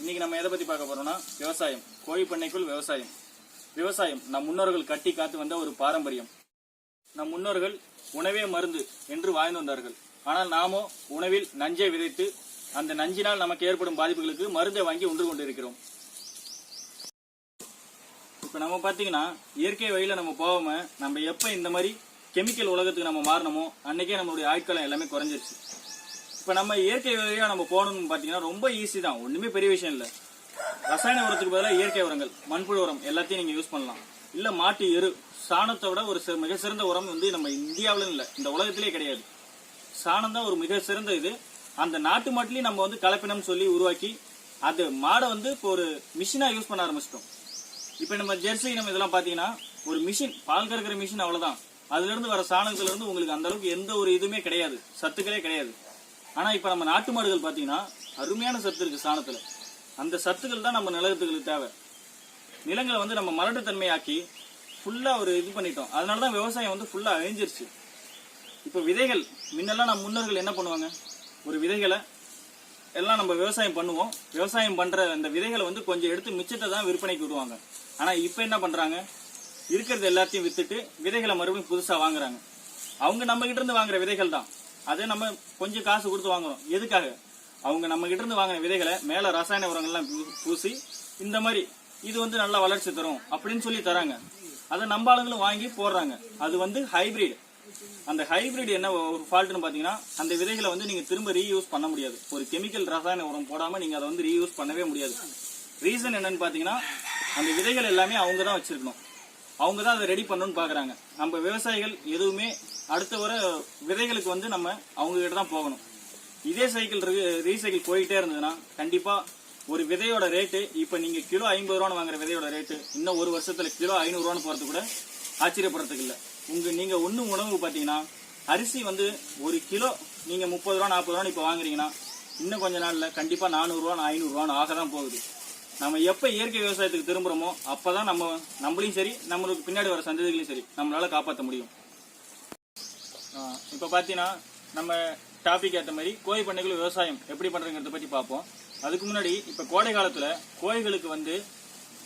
இன்னைக்கு நம்ம எதை பத்தி பார்க்க போறோம்னா விவசாயம். கோழி பண்ணைக்குள் விவசாயம். விவசாயம் நம் முன்னோர்கள் கட்டி காத்து வந்த ஒரு பாரம்பரியம். நம் முன்னோர்கள் உணவே மருந்து என்று வாழ்ந்து வந்தார்கள். ஆனால் நாமோ உணவில் நஞ்சை விதைத்து அந்த நஞ்சினால் நமக்கு ஏற்படும் பாதிப்புகளுக்கு மருந்தை வாங்கி உண்டு கொண்டிருக்கிறோம். இப்போ நம்ம பார்த்தீங்கன்னா இயற்கை வழியில நம்ம போகாம நம்ம எப்போ இந்த மாதிரி கெமிக்கல் உலகத்துக்கு நம்ம மாறினோமோ அன்னைக்கே நம்மளுடைய ஆட்களம் எல்லாமே குறைஞ்சிருச்சு. இப்போ நம்ம இயற்கை வழியாக நம்ம போகணும்னு பார்த்தீங்கன்னா ரொம்ப ஈஸி தான். ஒன்றுமே பெரிய விஷயம் இல்லை. ரசாயன உரத்துக்கு பதிலாக இயற்கை உரங்கள் மண்புழு உரம் எல்லாத்தையும் நீங்கள் யூஸ் பண்ணலாம். இல்லை மாட்டு எரு சாணத்தை விட ஒரு மிக சிறந்த உரம் வந்து நம்ம இந்தியாவிலும் இல்லை இந்த உலகத்திலே கிடையாது. சாணம் தான் ஒரு மிக சிறந்த இது. அந்த நாட்டு மாட்டிலையும் நம்ம வந்து கலப்பினம் சொல்லி உருவாக்கி அது மாடை வந்து இப்போ ஒரு மிஷினாக யூஸ் பண்ண ஆரம்பிச்சிட்டோம். இப்போ நம்ம ஜெர்சி நம்ம இதெல்லாம் பார்த்தீங்கன்னா ஒரு மிஷின் பால் கறக்கிற மிஷின் அவ்வளவுதான். அதுல இருந்து வர சாணத்துல இருந்து உங்களுக்கு அந்த அளவுக்கு எந்த ஒரு இதுவுமே கிடையாது. சத்துக்களே கிடையாது. ஆனால் இப்போ நம்ம நாட்டு மாடுகள் பார்த்தீங்கன்னா அருமையான சத்து இருக்குது சாணத்தில். அந்த சத்துக்கள் தான் நம்ம நிலத்துகளுக்கு தேவை. நிலங்களை வந்து நம்ம மரட்டுத்தன்மையாக்கி ஃபுல்லாக ஒரு இது பண்ணிட்டோம். அதனால தான் விவசாயம் வந்து ஃபுல்லாக அழிஞ்சிருச்சு. இப்போ விதைகள் முன்னெல்லாம் நம்ம முன்னோர்கள் என்ன பண்ணுவாங்க? ஒரு விதைகளை எல்லாம் நம்ம விவசாயம் பண்ணுவோம். விவசாயம் பண்ணுற அந்த விதைகளை வந்து கொஞ்சம் எடுத்து மிச்சத்தை தான் விற்பனைக்கு விடுவாங்க. ஆனால் இப்போ என்ன பண்ணுறாங்க இருக்கிறது எல்லாத்தையும் விற்றுட்டு விதைகளை மறுபடியும் புதுசாக வாங்குறாங்க. அவங்க நம்மகிட்ட இருந்து வாங்குற விதைகள் தான். அதே நம்ம கொஞ்சம் காசு கொடுத்து வாங்குறோம். எதுக்காக? அவங்க நம்ம கிட்ட இருந்து வாங்கின விதைகளை மேல ரசாயன உரங்கள்லாம் பூசி இந்த மாதிரி இது வந்து நல்லா வளர்ச்சி தரும் அப்படின்னு சொல்லி தராங்க. அதை நம்ம ஆளுங்களும் வாங்கி போடுறாங்க. அது வந்து ஹைபிரிட் அந்த ஹைபிரிட் என்ன ஒரு ஃபால்ட்னு பாத்தீங்கன்னா அந்த விதைகளை வந்து நீங்க திரும்ப ரீயூஸ் பண்ண முடியாது. ஒரு கெமிக்கல் ரசாயன உரம் போடாம நீங்க அதை வந்து ரீயூஸ் பண்ணவே முடியாது. ரீசன் என்னன்னு பாத்தீங்கன்னா அந்த விதைகள் எல்லாமே அவங்க தான் வச்சிருக்கணும். அவங்க தான் அதை ரெடி பண்ணணும்னு பாக்குறாங்க. நம்ம விவசாயிகள் எதுவுமே அடுத்த வர விதைகளுக்கு வந்து நம்ம அவங்க கிட்ட தான் போகணும். இதே சைக்கிள் ரீசைக்கிள் போயிட்டே இருந்ததுன்னா கண்டிப்பா ஒரு விதையோட ரேட்டு இப்ப நீங்க கிலோ ஐம்பது ரூபான்னு வாங்குற விதையோட ரேட்டு இன்னும் ஒரு வருஷத்துல கிலோ ஐநூறு ரூபான்னு போறது கூட ஆச்சரியப்படுறதுக்கு இல்ல. உங்க நீங்க ஒண்ணு உணவு பாத்தீங்கன்னா அரிசி வந்து ஒரு கிலோ நீங்க முப்பது ரூபா நாற்பது ரூபான்னு இப்ப வாங்குறீங்கன்னா இன்னும் கொஞ்ச நாள்ல கண்டிப்பா நானூறு ரூபா ஐநூறு ரூபான்னு ஆக தான் போகுது. நம்ம எப்போ இயற்கை விவசாயத்துக்கு திரும்புறோமோ அப்பதான் நம்ம நம்மளையும் சரி நம்மளுக்கு பின்னாடி வர சந்ததிகளையும் சரி நம்மளால் காப்பாற்ற முடியும். இப்போ பார்த்தீங்கன்னா நம்ம டாபிக் ஏற்ற மாதிரி கோழி பண்ணைகள் விவசாயம் எப்படி பண்ணுறங்கிறத பற்றி பார்ப்போம் அதுக்கு முன்னாடி இப்போ கோடை காலத்தில் கோழிகளுக்கு வந்து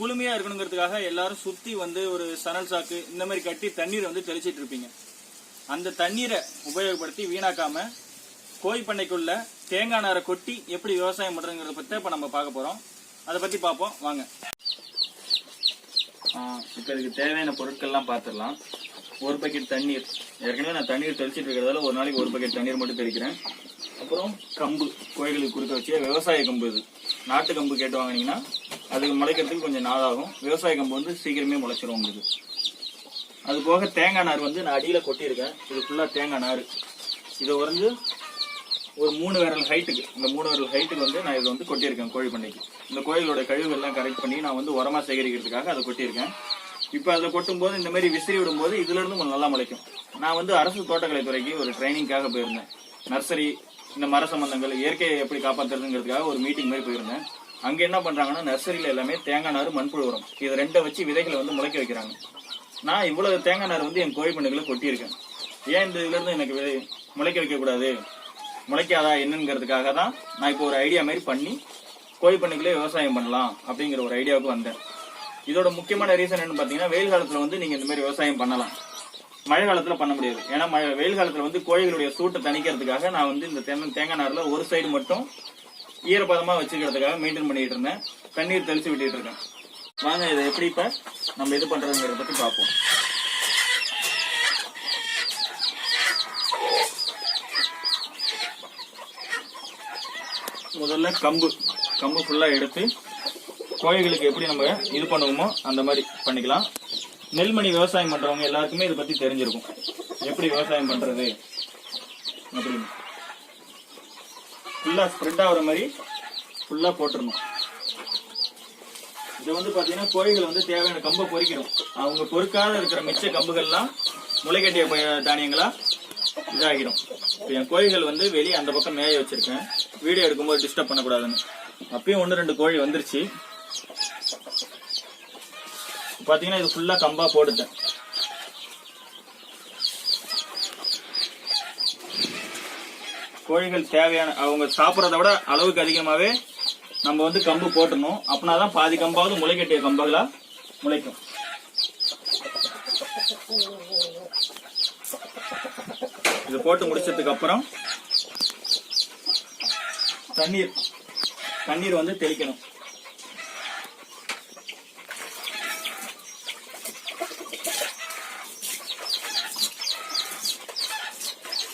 குளுமையாக இருக்கணுங்கிறதுக்காக எல்லாரும் சுற்றி வந்து ஒரு சணல் சாக்கு இந்த மாதிரி கட்டி தண்ணீரை வந்து தெளிச்சிட்டு இருப்பீங்க. அந்த தண்ணீரை உபயோகப்படுத்தி வீணாக்காம கோழி பண்ணைக்குள்ள தேங்காய் நாரை கொட்டி எப்படி விவசாயம் பண்ணுறதுங்கிறத பற்றி இப்போ நம்ம பார்க்க போகிறோம் அதை பற்றி பார்ப்போம். வாங்க. இப்போ இதுக்கு தேவையான பொருட்கள்லாம் பார்த்துடலாம். ஒரு பக்கெட் தண்ணீர். ஏற்கனவே நான் தண்ணீர் தெளிச்சிட்டு இருக்கிறதால ஒரு நாளைக்கு ஒரு பக்கெட் தண்ணீர் மட்டும் தெளிக்கிறேன். அப்புறம் கம்பு கோயில்களுக்கு குறுக்க வச்சு விவசாய கம்பு இது. நாட்டு கம்பு கேட்டு வாங்கினீங்கன்னா அதுக்கு முளைக்கிறதுக்கு கொஞ்சம் நாளாகும். விவசாய கம்பு வந்து சீக்கிரமே முளைச்சிரும் உங்களுக்கு. அது போக தேங்காய் நார் வந்து நான் அடியில் கொட்டியிருக்கேன். இது ஃபுல்லாக தேங்காய் நார். இதை உறைஞ்சு ஒரு மூணு விரல் ஹைட்டுக்கு இந்த மூணு விரல் ஹைட்டுக்கு வந்து நான் இதை வந்து கொட்டியிருக்கேன் கோழி பண்ணைக்கு. இந்த கோயிலோட கழிவுகள்லாம் கரெக்ட் பண்ணி நான் வந்து உரமாக சேகரிக்கிறதுக்காக அதை கொட்டியிருக்கேன். இப்போ அதில் கொட்டும்போது இந்த மாதிரி விசிறி விடும்போது இதுலேருந்து கொஞ்சம் நல்லா முளைக்கும். நான் வந்து அரசு தோட்டக்கலை துறைக்கு ஒரு ட்ரைனிங்காக போயிருந்தேன். நர்சரி இந்த மர சம்பந்தங்கள் இயற்கையை எப்படி காப்பாற்றுறதுங்கிறதுக்காக ஒரு மீட்டிங் மாதிரி போயிருந்தேன். அங்கே என்ன பண்ணுறாங்கன்னா நர்சரியில் எல்லாமே தேங்காய் நார் மண்புழு உரம். இது ரெண்டை வச்சு விதைகளை வந்து முளைக்க வைக்கிறாங்க. நான் இவ்வளோ தேங்காய் நார் வந்து என் கோழி பண்ணைகளை கொட்டியிருக்கேன். ஏன் இந்த இதுலேருந்து எனக்கு விதை- முளைக்க வைக்கக்கூடாது? முளைக்காதா என்னங்கிறதுக்காக தான் நான் இப்போ ஒரு ஐடியா மாதிரி பண்ணி கோழி பண்ணைக்குள்ளே விவசாயம் பண்ணலாம் அப்படிங்கிற ஒரு ஐடியாவுக்கு வந்தேன். இதோட முக்கியமான ரீசன் என்னன்னு பார்த்தீங்கன்னா வெயில் காலத்தில் வந்து நீங்கள் இந்த மாதிரி விவசாயம் பண்ணலாம். மழை காலத்தில் பண்ண முடியாது. ஏன்னா மழை வெயில் காலத்தில் வந்து கோழிகளுடைய சூட்டை தணிக்கிறதுக்காக நான் வந்து இந்த தென்னை தேங்காய் நாரில் ஒரு சைடு மட்டும் ஈரப்பதமாக வச்சுக்கிறதுக்காக மெயின்டைன் பண்ணிட்டு இருந்தேன். தண்ணீர் தெளிச்சு விட்டுட்டு இருக்கேன். வாங்க இதை எப்படி இப்போ நம்ம இது பண்ணுறதுங்கிறத பற்றி பார்ப்போம். முதல்ல கம்பு. கம்பு ஃபுல்லாக எடுத்து கோழிகளுக்கு எப்படி நம்ம இது பண்ணுவோமோ அந்த மாதிரி பண்ணிக்கலாம். நெல்மணி விவசாயம் பண்ணுறவங்க எல்லாருக்குமே இதை பற்றி தெரிஞ்சிருக்கும். எப்படி விவசாயம் பண்ணுறது அப்படின்னு. ஃபுல்லாக ஸ்ப்ரெட் ஆகிற மாதிரி ஃபுல்லாக போட்டுருணும் இது வந்து பார்த்தீங்கன்னா கோழிகள் வந்து தேவையான கம்பை பொறிக்கிறோம். அவங்க பொறுக்காத இருக்கிற மிச்ச கம்புகள்லாம் முளைக்கட்டிய தானியங்களாக இதாகிடும். இப்போ என் கோழிகள் வந்து வெளியே அந்த பக்கம் மேய வச்சிருக்கேன். வீடியோ எடுக்கும்போது டிஸ்டர்ப் பண்ணக்கூடாதுன்னு. அப்பயும் ஒன்று ரெண்டு கோழி வந்துருச்சு. பார்த்தீங்கன்னா இது ஃபுல்லாக கம்பாக போட்டுட்டேன். கோழிகள் தேவையான அவங்க சாப்பிட்றத விட அளவுக்கு அதிகமாகவே நம்ம வந்து கம்பு போட்டணும் அப்படின்னாதான் பாதி கம்பாவது முளைக்கட்டிய கம்புகளா முளைக்கும். இது போட்டு முடிச்சதுக்கு அப்புறம் தண்ணீர். தண்ணீர் வந்து தெளிக்கணும்.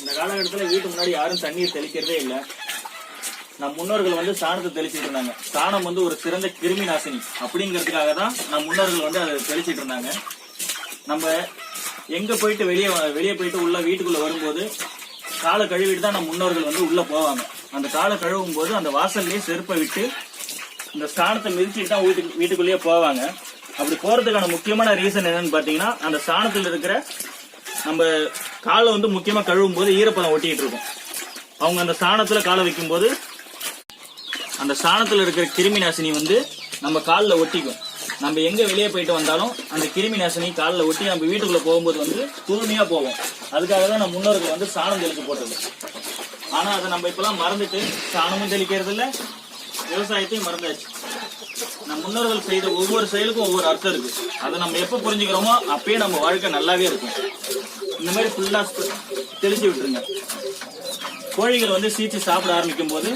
இந்த காலகட்டத்தில் வீட்டு முன்னாடி யாரும் தண்ணீர் தெளிக்கிறதே இல்லை. நம் முன்னோர்கள் வந்து சாணத்தை தெளிச்சிட்டு இருந்தாங்க. சாணம் வந்து ஒரு சிறந்த கிருமி நாசினி. அப்படிங்கிறதுக்காக தான் நம் முன்னோர்கள் வந்து அதை தெளிச்சிட்டு இருந்தாங்க. நம்ம எங்க போயிட்டு வெளியே வெளியே போயிட்டு உள்ள வீட்டுக்குள்ள வரும்போது காலை கழுவிட்டு தான் நம்ம முன்னோர்கள் வந்து உள்ள போவாங்க. அந்த காலை கழுவும் போது அந்த வாசல்லையே செருப்பை விட்டு இந்த சாணத்தை மிதிச்சுட்டு தான் வீட்டுக்கு வீட்டுக்குள்ளேயே போவாங்க. அப்படி போறதுக்கான முக்கியமான ரீசன் என்னன்னு பாத்தீங்கன்னா அந்த ஸ்தானத்தில் இருக்கிற நம்ம காலை வந்து முக்கியமா கழுவும் போது ஈரப்பதம் ஒட்டிட்டு இருக்கும். அவங்க அந்த ஸ்தானத்துல காலை வைக்கும் போது அந்த ஸ்தானத்துல இருக்கிற கிருமி நாசினி வந்து நம்ம காலில் ஒட்டிக்கும். நம்ம எங்க வெளியே போயிட்டு வந்தாலும் அந்த கிருமி நாசினி காலில் ஒட்டி நம்ம வீட்டுக்குள்ள போகும்போது வந்து தூய்மையா போவோம் அதுக்காக தான் நம்ம முன்னோர்கள் வந்து சாணம் தெளிக்க போட்டது. ஆனா அதை நம்ம இப்பெல்லாம் மறந்துட்டு சாணமும் தெளிக்கிறது இல்ல விவசாயத்தையும் மறந்தாச்சு. நம் முன்னோர்கள் செய்த ஒவ்வொரு செயலுக்கும் ஒவ்வொரு அர்த்தம் இருக்கு. அதை நம்ம எப்ப புரிஞ்சுக்கிறோமோ அப்பயே நம்ம வாழ்க்கை நல்லாவே இருக்கும். இந்த மாதிரி ஃபுல்லா தெளிச்சு விட்டுருங்க. கோழிகள் வந்து சீச்சு சாப்பிட ஆரம்பிக்கும் போது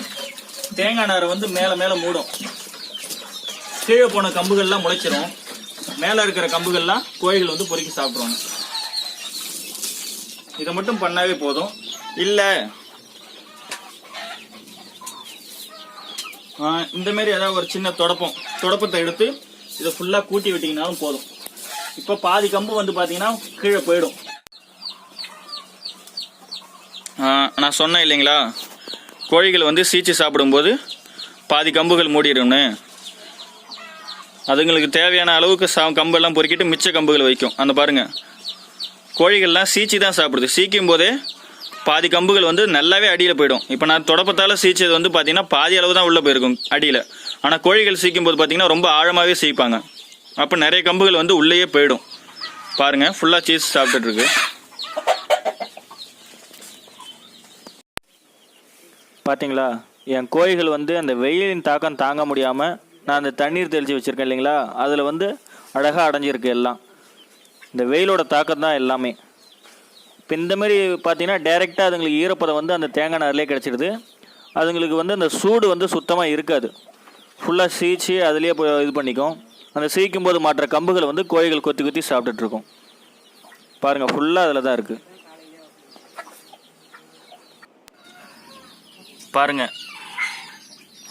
தேங்காய் நாரை வந்து மேல மேல மூடும். கீழே போன கம்புகள்லாம் முளைச்சிரும். மேலே இருக்கிற கம்புகள்லாம் கோழிகள் வந்து பொறுக்கி சாப்பிடுவாங்க இதை மட்டும் பண்ணாவே போதும். இல்லை. இந்த மாதிரி ஏதாவது ஒரு சின்ன தொடப்பம் தொடப்பத்தை எடுத்து இதை ஃபுல்லாக கூட்டி விட்டிங்கனாலும் போதும். இப்போ பாதி கம்பு வந்து பார்த்தீங்கன்னா கீழே போயிடும். நான் சொன்னேன் இல்லைங்களா? கோழிகள் வந்து சீச்சு சாப்பிடும்போது பாதி கம்புகள் மூடிடும்னு அதுங்களுக்கு தேவையான அளவுக்கு சா கம்பெல்லாம் பொறுக்கிட்டு மிச்ச கம்புகள் வைக்கும். அந்த பாருங்கள் கோழிகள்லாம் சீச்சி தான் சாப்பிடுது. சீக்கும் போதே பாதி கம்புகள் வந்து நல்லாவே அடியில் போயிடும். இப்போ நான் தொடப்பத்தால் சீச்சது வந்து பார்த்தீங்கன்னா பாதி அளவு தான் உள்ளே போயிருக்கும் அடியில். ஆனால் கோழிகள் சீக்கும் போது பார்த்தீங்கன்னா ரொம்ப ஆழமாகவே சீப்பாங்க. அப்போ நிறைய கம்புகள் வந்து உள்ளேயே போயிடும். பாருங்கள் ஃபுல்லாக சீஸ் சாப்பிடுட்டுருக்கு பார்த்தீங்களா என் கோழிகள் வந்து அந்த வெயிலின் தாக்கம் தாங்க முடியாமல் நான் அந்த தண்ணீர் தெளித்து வச்சுருக்கேன் இல்லைங்களா? அதில் வந்து அழகாக அடைஞ்சிருக்கு எல்லாம். இந்த வெயிலோட தாக்கம் தான் எல்லாமே. இப்போ இந்த மாதிரி பார்த்தீங்கன்னா டைரெக்டாக அதுங்களுக்கு ஈரப்பதம் வந்து அந்த தேங்காய் நார்லேயே கிடச்சிடுது. அதுங்களுக்கு வந்து அந்த சூடு வந்து சுத்தமாக இருக்காது. ஃபுல்லாக சீச்சு அதுலேயே போய் இது பண்ணிக்கும். அந்த சீக்கும் போது மாற்ற கம்புகளை வந்து கோழிகள் கொத்தி கொத்தி சாப்பிட்டுட்ருக்கும் பாருங்கள் ஃபுல்லாக அதில் தான் இருக்குது பாருங்கள்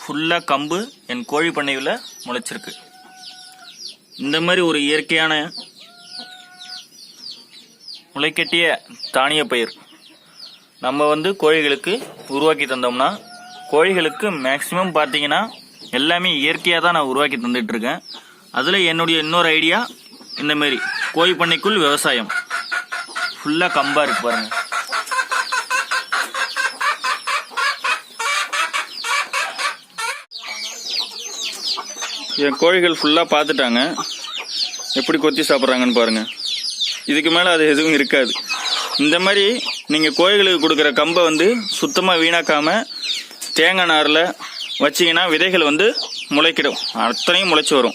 ஃபுல்லாக கம்பு என் கோழி பண்ணையில் முளைச்சிருக்கு. இந்த மாதிரி ஒரு இயற்கையான முளைக்கட்டிய தானிய பயிர் நம்ம வந்து கோழிகளுக்கு உருவாக்கி தந்தோம்னா கோழிகளுக்கு மேக்சிமம் பார்த்தீங்கன்னா எல்லாமே இயற்கையாக தான் நான் உருவாக்கி தந்துட்டுருக்கேன். அதில் என்னுடைய இன்னொரு ஐடியா இந்த மாதிரி கோழி பண்ணைக்குள் விவசாயம். ஃபுல்லாக கம்பாக இருக்குது பாருங்கள் என் கோழிகள் ஃபுல்லாக பார்த்துட்டாங்க. எப்படி கொத்தி சாப்பிட்றாங்கன்னு பாருங்கள் இதுக்கு மேலே அது எதுவும் இருக்காது. இந்த மாதிரி நீங்கள் கோழிகளுக்கு கொடுக்குற கம்பை வந்து சுத்தமாக வீணாக்காமல் தேங்காய் நாரில் வச்சீங்கன்னா விதைகள் வந்து முளைக்கிடும். அத்தனையும் முளைச்சி வரும்.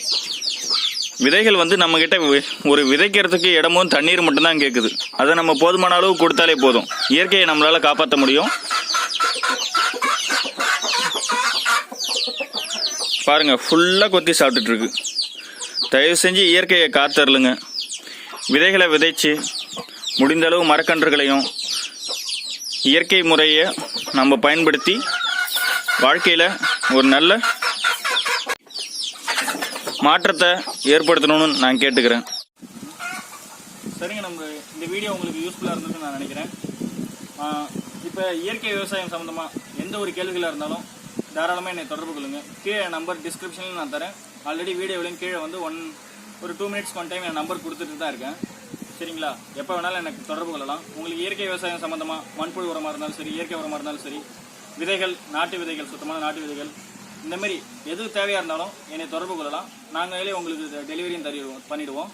விதைகள் வந்து நம்மக்கிட்ட வி- ஒரு விதைக்கிறதுக்கு இடமும் தண்ணீர் மட்டும்தான் கேட்குது அதை நம்ம போதுமான அளவு கொடுத்தாலே போதும். இயற்கையை நம்மளால் காப்பாற்ற முடியும். பாருங்க ஃபுல்லாக கொத்தி சாப்பிட்டுட்ருக்கு தயவு செஞ்சு இயற்கையை காத்தரலுங்க விதைகளை விதைச்சு முடிந்த அளவு மரக்கன்றுகளையும் இயற்கை முறையை நம்ம பயன்படுத்தி வாழ்க்கையில் ஒரு நல்ல மாற்றத்தை ஏற்படுத்தணும்னு நான் கேட்டுக்கிறேன். சரிங்க நம்ம இந்த வீடியோ உங்களுக்கு யூஸ்ஃபுல்லாக இருந்ததுன்னு நான் நினைக்கிறேன். இப்போ இயற்கை விவசாயம் சம்மந்தமாக எந்த ஒரு கேள்விகளாக இருந்தாலும் தாராளமாக என்னை தொடர்பு கொள்ளுங்கள் கீழே நம்பர் டிஸ்கிரிப்ஷனில் நான் தரேன். ஆல்ரெடி வீடியோவிலையும் கீழே வந்து ஒன் ஒரு டூ மினிட்ஸ் ஒன் டைம் என் நம்பர் கொடுத்துட்டு தான் இருக்கேன். சரிங்களா? எப்போ வேணாலும் எனக்கு தொடர்பு கொள்ளலாம். உங்களுக்கு இயற்கை விவசாயம் சம்மந்தமாக மண்புழு உரமாக இருந்தாலும் சரி இயற்கை உரமாக இருந்தாலும் சரி விதைகள் நாட்டு விதைகள் சுத்தமான நாட்டு விதைகள் இந்தமாரி எது தேவையாக இருந்தாலும் என்னை தொடர்பு கொள்ளலாம். நாங்களே உங்களுக்கு டெலிவரியும் தருவோம் பண்ணிவிடுவோம்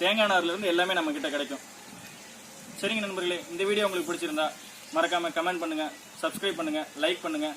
தேங்காய் நார்லேருந்து எல்லாமே நம்மக்கிட்ட கிடைக்கும். சரிங்க நண்பர்களே இந்த வீடியோ உங்களுக்கு பிடிச்சிருந்தா மறக்காமல் கமெண்ட் பண்ணுங்கள் சப்ஸ்கிரைப் பண்ணுங்கள் லைக் பண்ணுங்கள்